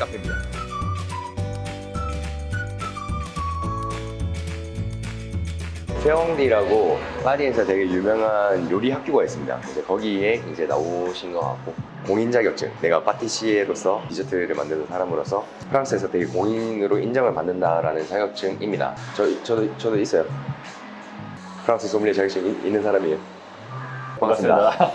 카페입니다. 세홍디라고 파리에서 되게 유명한 요리 학교가 있습니다. 이제 거기에 이제 나오신 것 같고 공인 자격증. 내가 파티시에로서 디저트를 만드는 사람으로서 프랑스에서 되게 공인으로 인정을 받는다라는 자격증입니다. 저 저도 저도 있어요. 프랑스 소믈리에 자격증 이- 있는 사람이에요. 반갑습니다.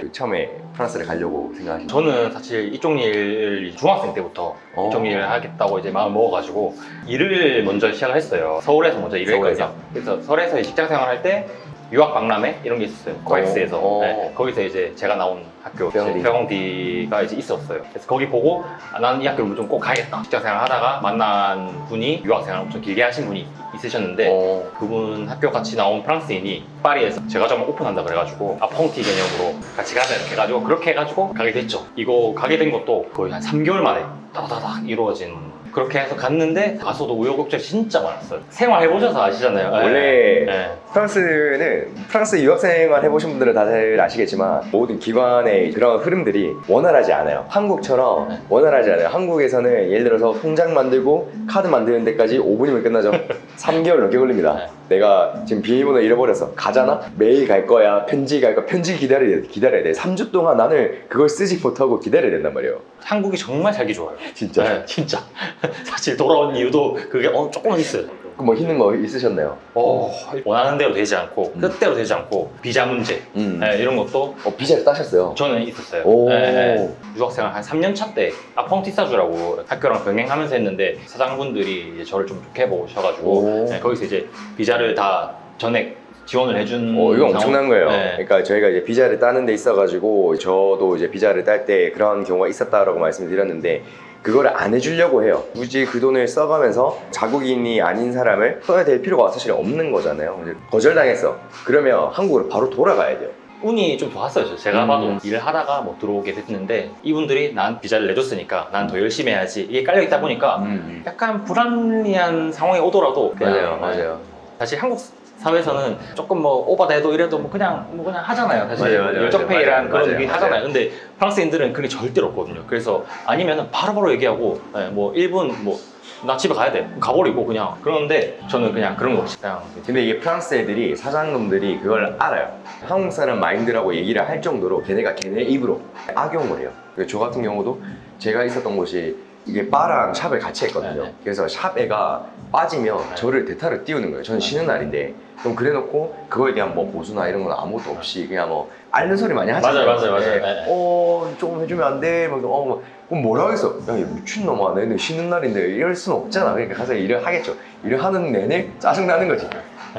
그 처음에 프랑스를 가려고 생각하신 저는 사실 이쪽 일 중학생 때부터 어. 이쪽 일을 하겠다고 이제 마음 먹어가지고 일을 먼저 시작을 했어요. 서울에서 먼저 일을 서울에서? 했거든요. 그래서 서울에서 직장 생활할 때 유학 박람회 이런 게 있었어요. 코엑스에서 어. 네, 거기서 이제 제가 나온 학교. 페공디가 이제 있었어요. 그래서 거기 보고 아, 나는 이 학교를 좀 꼭 가야겠다. 직장 생활 하다가 만난 분이 유학 생활 엄청 길게 하신 분이 있으셨는데 어. 그분 학교 같이 나온 프랑스인이 파리에서 제가 좀 오픈한다 그래가지고 아펑티 개념으로 같이 가자 이렇게 해가지고 그렇게 해가지고 가게 됐죠 이거 가게 된 것도 거의 한 3개월 만에 따다다닥 이루어진 그렇게 해서 갔는데 가서도 우여곡절이 진짜 많았어요 생활 해보셔서 아시잖아요 원래 네. 프랑스는 프랑스 유학생활 해보신 분들은 다들 아시겠지만 모든 기관의 그런 흐름들이 원활하지 않아요. 한국처럼 네. 원활하지 않아요. 한국에서는 예를 들어서 통장 만들고 카드 만드는 데까지 5분이면 끝나죠. 3개월 넘게 걸립니다. 네. 내가 지금 비밀번호 잃어버렸어. 가잖아? 메일 갈 거야. 편지 갈 거야. 편지 기다려야 돼. 기다려야 돼. 3주 동안 나는 그걸 쓰지 못하고 기다려야 된단 말이에요. 한국이 정말 살기 좋아요 진짜. 네, 진짜 사실 돌아온 이유도 그게 어, 조금은 있어요 그 뭐 힘든 거 있으셨나요? 어, 원하는 대로 되지 않고 음. 뜻대로 되지 않고 비자 문제 음. 네, 이런 것도 어, 비자를 따셨어요. 저는 있었어요. 오. 네, 네. 유학생활 한 3년 차 때 아펑티사주라고 학교랑 병행하면서 했는데 사장분들이 이제 저를 좀 좋게 보셔가지고 오. 네, 거기서 이제 비자를 다 전액 지원을 해준 어, 상황- 엄청난 거예요. 네. 그러니까 저희가 이제 비자를 따는 데 있어가지고 저도 이제 비자를 딸 때 그런 경우가 있었다라고 말씀을 드렸는데 그거를 안 해주려고 해요. 굳이 그 돈을 써가면서 자국인이 아닌 사람을 써야 될 필요가 사실 없는 거잖아요. 거절당했어. 그러면 한국으로 바로 돌아가야 돼요. 운이 좀 좋았어요. 제가 음. 봐도 일을 하다가 뭐 들어오게 됐는데 이분들이 난 비자를 내줬으니까 난 더 열심히 해야지 이게 깔려 있다 보니까 약간 불합리한 상황이 오더라도 맞아요, 네. 맞아요. 사실 한국 사회에서는 조금 뭐 오바돼도 이래도 뭐 그냥 뭐 그냥 하잖아요. 사실 맞아요, 맞아요, 열정페이란 맞아요, 그런 게 맞아요. 하잖아요. 근데 프랑스인들은 그게 절대로 없거든요. 그래서 아니면은 바로바로 얘기하고 예, 뭐 1분 뭐 나 집에 가야 돼. 가버리고 그냥 그러는데 저는 그냥 그런 거 없이 그냥 근데 이게 프랑스 애들이 사장놈들이 그걸 알아요. 한국 사람 마인드라고 얘기를 할 정도로 걔네가 걔네 입으로 악용을 해요. 그저 같은 경우도 제가 있었던 곳이 이게 바랑 샵을 같이 했거든요. 네, 네. 그래서 샵 애가 빠지면 네. 저를 대타를 띄우는 거예요. 저는 쉬는 날인데 그럼 그래놓고 그거에 대한 뭐 보수나 이런 건 아무것도 없이 그냥 뭐 앓는 소리 많이 하잖아요. 맞아요, 맞아요, 맞아요. 네. 네. 어, 조금 해주면 안 돼. 막, 어, 뭐, 그럼 뭐라 하겠어? 야, 이 미친놈아. 내는 쉬는 날인데 이럴 수는 없잖아. 그러니까 가서 일을 하겠죠. 일을 하는 내내 짜증나는 거지.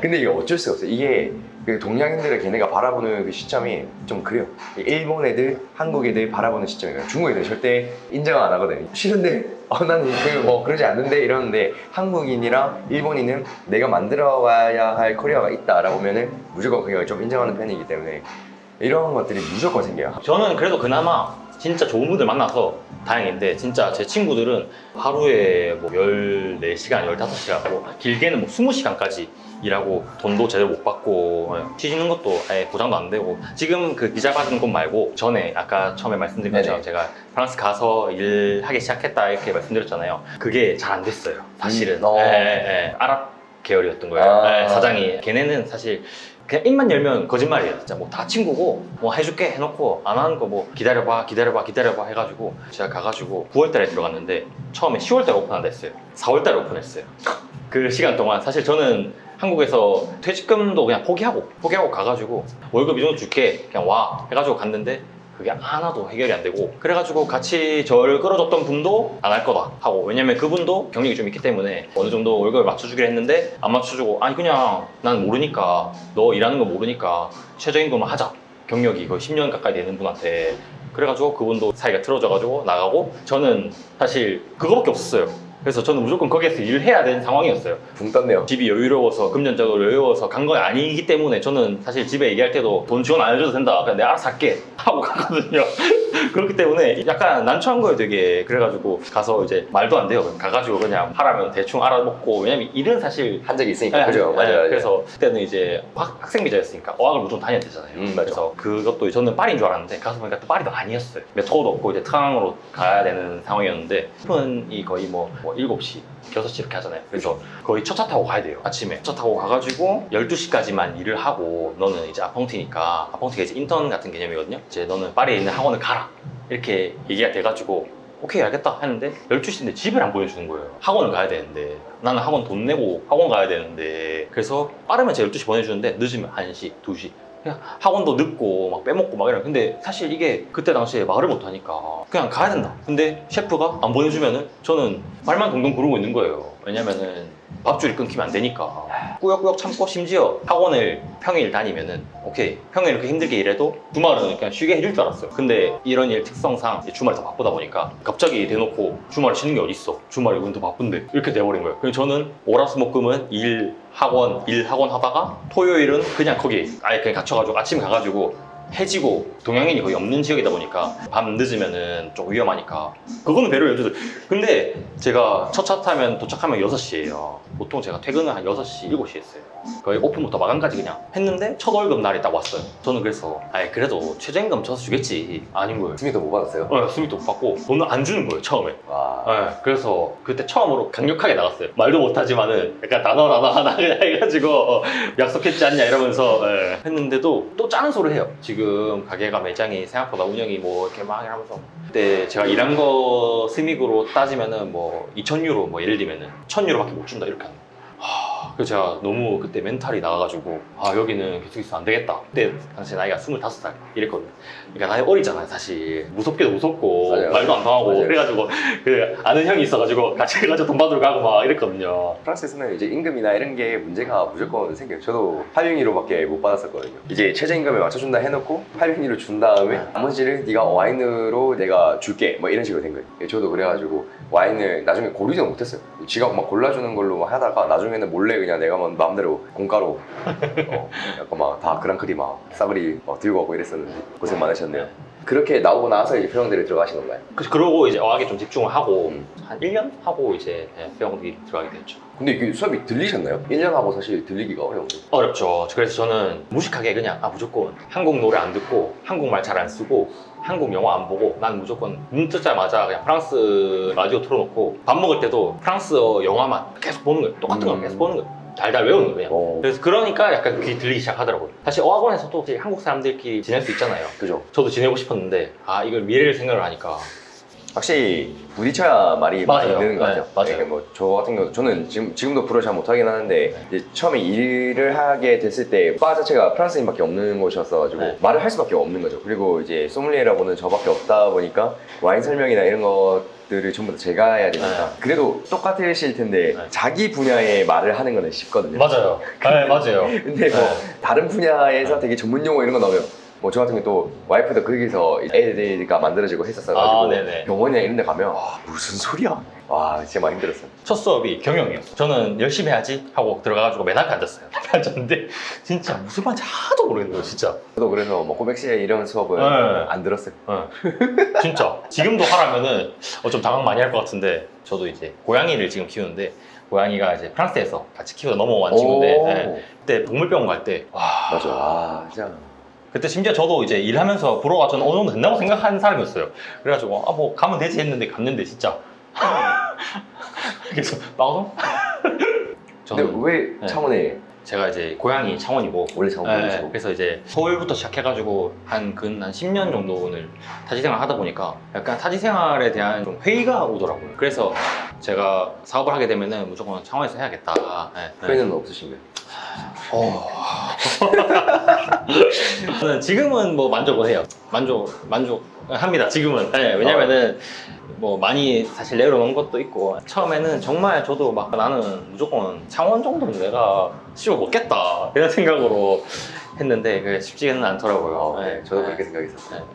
근데 이게 어쩔 수가 없어요. 이게 그 동양인들을 걔네가 바라보는 그 시점이 좀 그래요. 일본 애들, 한국 애들 바라보는 시점이에요. 중국 애들 절대 인정 안 하거든요. 싫은데, 어, 나는 그 뭐 그러지 않는데 이러는데 한국인이랑 일본인은 내가 만들어 가야 할 코리아가 있다라고 하면은 무조건 그걸 좀 인정하는 편이기 때문에 이런 것들이 무조건 생겨요. 저는 그래도 그나마 진짜 좋은 분들 만나서 다행인데 진짜 제 친구들은 하루에 뭐 14시간, 15시간 뭐 길게는 뭐 20시간까지 일하고 돈도 제대로 못 받고 예, 쉬는 것도 아예 보장도 안 되고 지금 그 비자 받은 곳 말고 전에 아까 처음에 말씀드린 것처럼 네네. 제가 프랑스 가서 일하기 시작했다 이렇게 말씀드렸잖아요 그게 잘 안 됐어요 사실은 음, 어. 예, 예, 예. 아랍 계열이었던 거예요 아. 예, 사장이 걔네는 사실 그냥 입만 열면 거짓말이에요. 진짜 뭐 다 친구고 뭐 해줄게 해놓고 안 하는 거 뭐 기다려봐 기다려봐 기다려봐 해가지고 제가 가가지고 9월달에 들어갔는데 처음에 10월달에 오픈한다 했어요. 4월달에 오픈했어요. 그 시간 동안 사실 저는 한국에서 퇴직금도 그냥 포기하고 포기하고 가가지고 월급 이 정도 줄게 그냥 와 해가지고 갔는데 그게 하나도 해결이 안 되고 그래가지고 같이 저를 끌어줬던 분도 안 할 거다 하고 왜냐면 그분도 경력이 좀 있기 때문에 어느 정도 월급을 맞춰주기로 했는데 안 맞춰주고 아니 그냥 난 모르니까 너 일하는 거 모르니까 최저임 금을 하자. 경력이 거의 10년 가까이 되는 분한테. 그래가지고 그분도 사이가 틀어져가지고 나가고 저는 사실 그거밖에 없었어요 그래서 저는 무조건 거기에서 일을 해야 되는 상황이었어요 붕 떴네요. 집이 여유로워서 금전적으로 여유로워서 간 건 아니기 때문에 저는 사실 집에 얘기할 때도 돈 지원 안 해줘도 된다 그냥 내가 알아서 할게 하고 갔거든요 그렇기 때문에 약간 난처한 거예요 되게 그래가지고 가서 이제 말도 안 돼요 가가지고 그냥 하라면 대충 알아먹고 왜냐면 일은 사실 한 적이 있으니까 네, 그죠 네, 맞아요 맞아요. 그래서 그때는 이제 학, 학생 비자였으니까 어학을 무조건 다녀야 되잖아요. 음, 맞아. 그래서 그것도 저는 파리인 줄 알았는데 가서 보니까 또 파리도 아니었어요. 메트로도 없고 이제 트랑으로 가야 되는 상황이었는데 오픈이 거의 뭐, 뭐 7시, 6시 이렇게 하잖아요. 그래서 거의 첫 차 타고 가야 돼요. 아침에. 첫 차 타고 가가지고 12시까지만 일을 하고 너는 이제 아펑티니까 아펑티가 이제 인턴 같은 개념이거든요. 이제 너는 파리에 있는 학원을 가라. 이렇게 얘기가 돼가지고 오케이 알겠다 했는데 12시인데 집을 안 보내주는 거예요 학원을 가야 되는데 나는 학원 돈 내고 학원 가야 되는데 그래서 빠르면 제가 12시 보내주는데 늦으면 1시, 2시 그냥 학원도 늦고 막 빼먹고 막 이래요 근데 사실 이게 그때 당시에 말을 못하니까 그냥 가야 된다. 근데 셰프가 안 보내주면은 저는 말만 동동 구르고 있는 거예요. 왜냐면은 밥줄이 끊기면 안 되니까. 꾸역꾸역 참고 심지어 학원을 평일 다니면은 오케이 평일 이렇게 힘들게 일해도 주말은 그냥 쉬게 해줄 줄 알았어요. 근데 이런 일 특성상 주말에 더 바쁘다 보니까 갑자기 대놓고 주말에 쉬는 게 어딨어? 주말에 우린 더 바쁜데. 이렇게 돼버린 거예요. 그래서 저는 월화수목금은 일 학원 일 학원 하다가 토요일은 그냥 거기 아예 그냥 갇혀가지고 아침 가가지고 해지고 동양인이 거의 없는 지역이다 보니까 밤 늦으면은 좀 위험하니까. 그거는 배려를 해줘서. 근데 제가 첫 차 타면 도착하면 6시예요 보통 제가 퇴근을 한 6시, 7시 했어요. 거의 오픈부터 마감까지 그냥 했는데 첫 월급 날이 딱 왔어요. 저는 그래서 아예 그래도 최저임금 줘서 주겠지. 아닌 거예요 스미도 못 받았어요? 어, 수미도 못 받고 돈을 안 주는 거예요 처음에. 와. 네, 그래서 그때 처음으로 강력하게 나갔어요. 말도 못하지만은 약간 단어 단어 하나 그냥 해가지고 어, 약속했지 않냐 이러면서 예, 했는데도 또 짜는 소리 해요. 지금 가게가 매장이 생각보다 운영이 뭐 이렇게 막 하면서. 그때 제가 일한 거 스믹으로 따지면은 뭐 2,000유로 뭐 예를 들면은 1,000유로밖에 못 준다 이렇게 그래서 제가 너무 그때 멘탈이 나가가지고 아 여기는 계속 있으면 안 되겠다. 그때 당시 나이가 25살 이랬거든요. 그러니까 나이 어리잖아요 사실. 무섭게도 무섭고 맞아요. 말도 안 통하고 맞아요. 그래가지고 그 아는 형이 있어가지고 같이 해가지고 돈 받으러 가고 막 이랬거든요. 프랑스에서는 이제 임금이나 이런 게 문제가 무조건 생겨요. 저도 800유로밖에 못 받았었거든요. 이제 최저임금에 맞춰준다 해놓고 800유로 준 다음에 나머지를 네가 와인으로 내가 줄게 뭐 이런 식으로 된 거예요. 예, 저도 그래가지고 와인을 나중에 고르지도 못했어요. 지가 막 골라주는 걸로 하다가 나중에는 몰래 그냥 내가 막 마음대로 공가로 어, 약간 막 다 그랑크리 막 싸그리 막 들고 가고 이랬었는데 고생 많으셨네요. 그렇게 나오고 나서 이제 평양대를 들어가신 건가요? 그래서 그러고 이제 어학에 좀 집중을 하고 음. 한 1년 하고 이제 병원이 들어가게 됐죠. 근데 이게 수업이 들리셨나요? 1년 하고 사실 들리기가 어려운데. 어렵죠. 그래서 저는 무식하게 그냥 아 무조건 한국 노래 안 듣고 한국말 잘 안 쓰고 한국 영화 안 보고 난 무조건 눈 뜨자마자 그냥 프랑스 라디오 틀어놓고 밥 먹을 때도 프랑스어 영화만 계속 보는 거예요. 똑같은 걸 음. 계속 보는 거예요. 달달 외우는 거예요. 어, 그래서 그러니까 약간 귀 들리기 시작하더라고요. 사실 어학원에서도 한국 사람들끼리 지낼 수 있잖아요. 그죠. 저도 지내고 싶었는데 아 이걸 미래를 생각을 하니까 확실히 부딪혀야 말이 많이 맞아요. 되는 것 같아요. 네, 맞아요. 네, 뭐저 같은 경우 저는 지금 지금도 불어 잘 못하긴 하는데 이제 처음에 일을 하게 됐을 때 바 자체가 프랑스인밖에 없는 곳이었어 가지고 네. 말을 할 수밖에 없는 거죠. 그리고 이제 소믈리에라고는 저밖에 없다 보니까 와인 설명이나 이런 것들을 전부 다 제가 해야 되니까 그래도 똑같으실 텐데 네. 자기 분야의 말을 하는 거는 쉽거든요. 맞아요. 네 맞아요. 근데 뭐 네. 다른 분야에서 되게 전문 용어 이런 거 나오면 뭐 저 같은 경우 또 와이프도 거기서 애들가 만들어지고 했었어가지고 아, 네네. 병원이나 이런 데 가면 와 무슨 소리야 와 진짜 많이 힘들었어요 첫 수업이 경영이었어. 저는 열심히 해야지 하고 들어가가지고 맨 앞에 앉았어요. 앞에 앉았는데 진짜 무슨 말인지 하나도 모르겠는 거예요, 진짜. 저도 그래서 뭐 꼬맥시에 이런 수업은 네. 안 들었어요 네. 진짜. 지금도 하라면은 어, 좀 당황 많이 할 것 같은데 저도 이제 고양이를 지금 키우는데 고양이가 이제 프랑스에서 같이 키우다 넘어온 친구인데 오, 네. 그때 동물병원 갈 때 와, 맞아 아 진짜 그때 심지어 저도 이제 일하면서 보러 가서는 어느 정도 된다고 생각하는 사람이었어요. 그래가지고 아 뭐 가면 되지 했는데 갔는데 진짜 그래서 나가서 근데 저는 왜 네. 창원에 제가 이제 고향이 창원이고 원래 창원 네, 그래서 이제 서울부터 시작해가지고 한 근 한 10년 정도를 타지 생활 하다 보니까 약간 타지 생활에 대한 좀 회의가 오더라고요. 그래서 제가 사업을 하게 되면은 무조건 창원에서 해야겠다. 네, 네. 후회는 없으신 거예요? 어. 저는 지금은 뭐 만족을 해요. 만족 만족합니다. 지금은. 네, 왜냐면은 뭐 많이 사실 내려놓은 것도 있고 처음에는 정말 저도 막 나는 무조건 창원 정도는 내가 씹어 먹겠다 이런 생각으로 했는데 그게 쉽지는 않더라고요. 어, 네, 네. 저도 그렇게 생각했었어요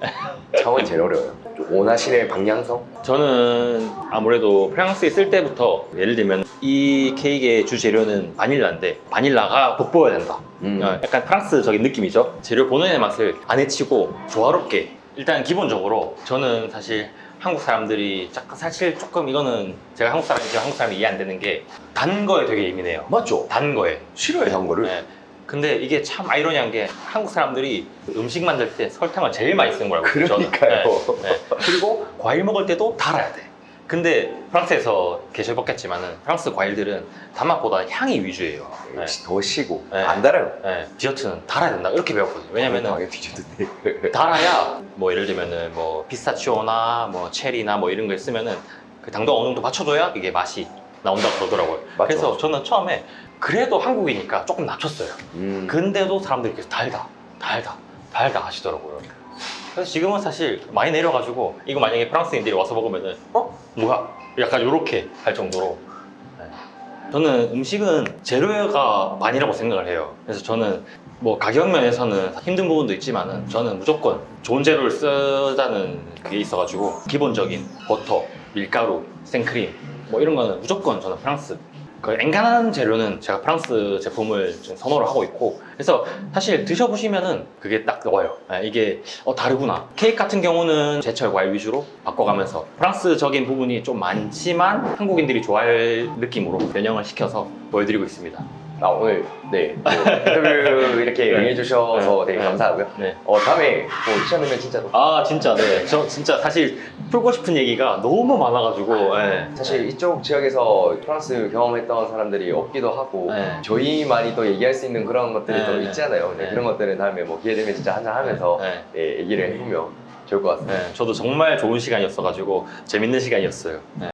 창원이 제일 어려워요 좀 원하시는 방향성? 저는 아무래도 프랑스에 있을 때부터 예를 들면 이 케이크의 주 재료는 바닐라인데 바닐라가 돋보여야 된다. 음. 어, 약간 프랑스적인 느낌이죠. 재료 본연의 맛을 안 해치고 조화롭게 일단 기본적으로 저는 사실 한국 사람들이 약간 사실 조금 이거는 제가 한국 사람이지만 한국 사람이 이해 안 되는 게 단 거에 되게 예민해요. 맞죠? 단 거에. 싫어해 단 거를. 네. 근데 이게 참 아이러니한 게 한국 사람들이 음식 만들 때 설탕을 제일 많이 쓰는 거라고 그러니까요. 저는. 네. 네. 그리고 과일 먹을 때도 달아야 돼. 근데 프랑스에서 계셔봤겠지만은 프랑스 과일들은 단맛보다 향이 위주예요. 네. 역시 더 시고 네. 안 달아요. 네. 디저트는 달아야 된다 이렇게 배웠거든요. 왜냐면은 뒤졌는데. 달아야 뭐 예를 들면은 뭐 피스타치오나 뭐 체리나 뭐 이런 걸 쓰면은 그 당도 어느 정도 맞춰줘야 이게 맛이 나온다고 그러더라고요. 맞죠, 그래서 맞죠. 저는 처음에 그래도 한국이니까 조금 낮췄어요. 음. 근데도 사람들이 계속 달다, 달다, 달다 하시더라고요. 그래서 지금은 사실 많이 내려가지고 이거 만약에 프랑스인들이 와서 먹으면은 어? 뭐야? 약간 이렇게 할 정도로 네. 저는 음식은 재료가 반이라고 생각을 해요. 그래서 저는 뭐 가격 면에서는 힘든 부분도 있지만은 저는 무조건 좋은 재료를 쓰자는 그게 있어가지고 기본적인 버터, 밀가루, 생크림 뭐 이런 거는 무조건 저는 프랑스. 그 엔간한 재료는 제가 프랑스 제품을 좀 선호를 하고 있고 그래서 사실 드셔보시면은 그게 딱 나와요. 아, 이게 어 다르구나. 케이크 같은 경우는 제철 과일 위주로 바꿔가면서 프랑스적인 부분이 좀 많지만 한국인들이 좋아할 느낌으로 변형을 시켜서 보여드리고 있습니다 아 오늘 네또 인터뷰 이렇게 네. 응해주셔서 네. 되게 네. 감사하고요. 네. 어 다음에 뭐 시간되면 진짜로. 아 진짜 네. 저 진짜 사실 풀고 싶은 얘기가 너무 많아가지고 네. 사실 이쪽 지역에서 프랑스 경험했던 사람들이 없기도 하고 네. 저희만이 또 얘기할 수 있는 그런 것들이 네. 또 있잖아요. 근데 네. 그런 것들은 다음에 뭐 기회 되면 진짜 한잔 하면서 네. 예, 얘기를 해보면 좋을 것 같습니다. 네. 저도 정말 좋은 시간이었어가지고 재밌는 시간이었어요 네.